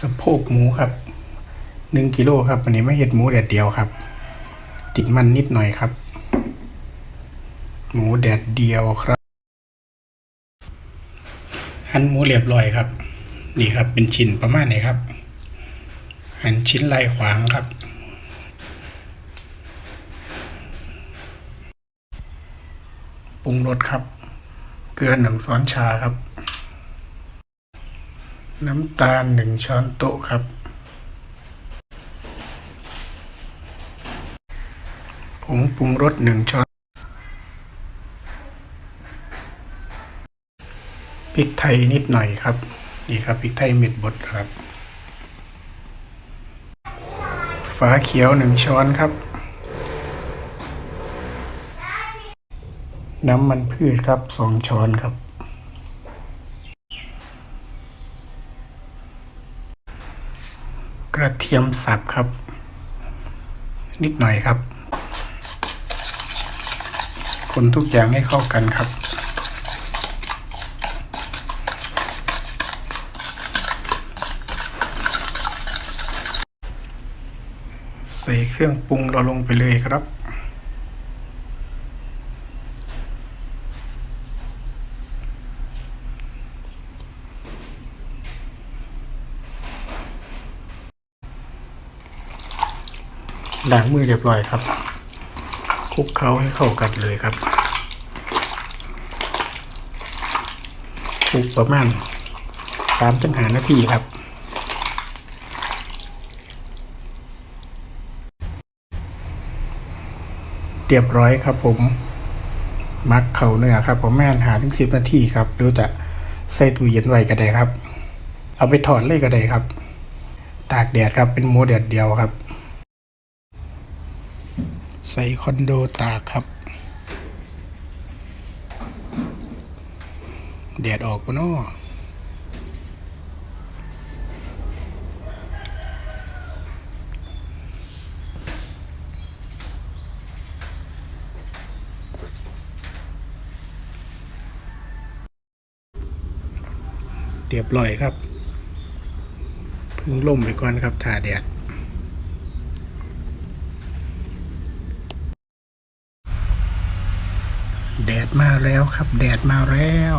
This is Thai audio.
สะโพกหมูครับหนึ่งกิโลครับวันนี้ไม่เห็ดหมูแดดเดียวครับ ติดมันนิดหน่อยครับ หมูแดดเดียวครับหั่นหมูเรียบร้อยครับ นี่ครับเป็นชิ้นประมาณนี้ครับหั่นชิ้นลายขวางครับ ปรุงรสครับ เกลือหนึ่งช้อนชาครับ น้ำตาลหนึ่งช้อนโต๊ะครับ ผงปรุงรสหนึ่งช้อน พริกไทยนิดหน่อยครับ นี่ครับพริกไทยเม็ดบดครับ ฝาเขียวหนึ่งช้อนครับ น้ำมันพืชครับสองช้อนครับ กระเทียมสับครับ นิดหน่อยครับ คนทุกอย่างให้เข้ากันครับ ใส่เครื่องปรุงเราลงไปเลยครับ ล้างมือเรียบร้อยครับคลุกเคล้าให้เข้ากันเลยครับคลุกประมาณสามถึงหานาทีครับเรียบร้อยครับผมมักเข่าเนื้อครับผมแม่นหาถึงสิบนาทีครับหรือจะใส่ตู้เย็นไว้ก็ได้ครับ เอาไปถอดเลยก็ได้ครับ ตากแดดครับเป็นหมูแดดเดียวครับ ใส่คอนโดตากครับ แดดออกปะเนาะเรียบร้อยครับ พึ่งล่มไปก่อนครับถ่าแดด แดดมาแล้วครับ แดดมาแล้ว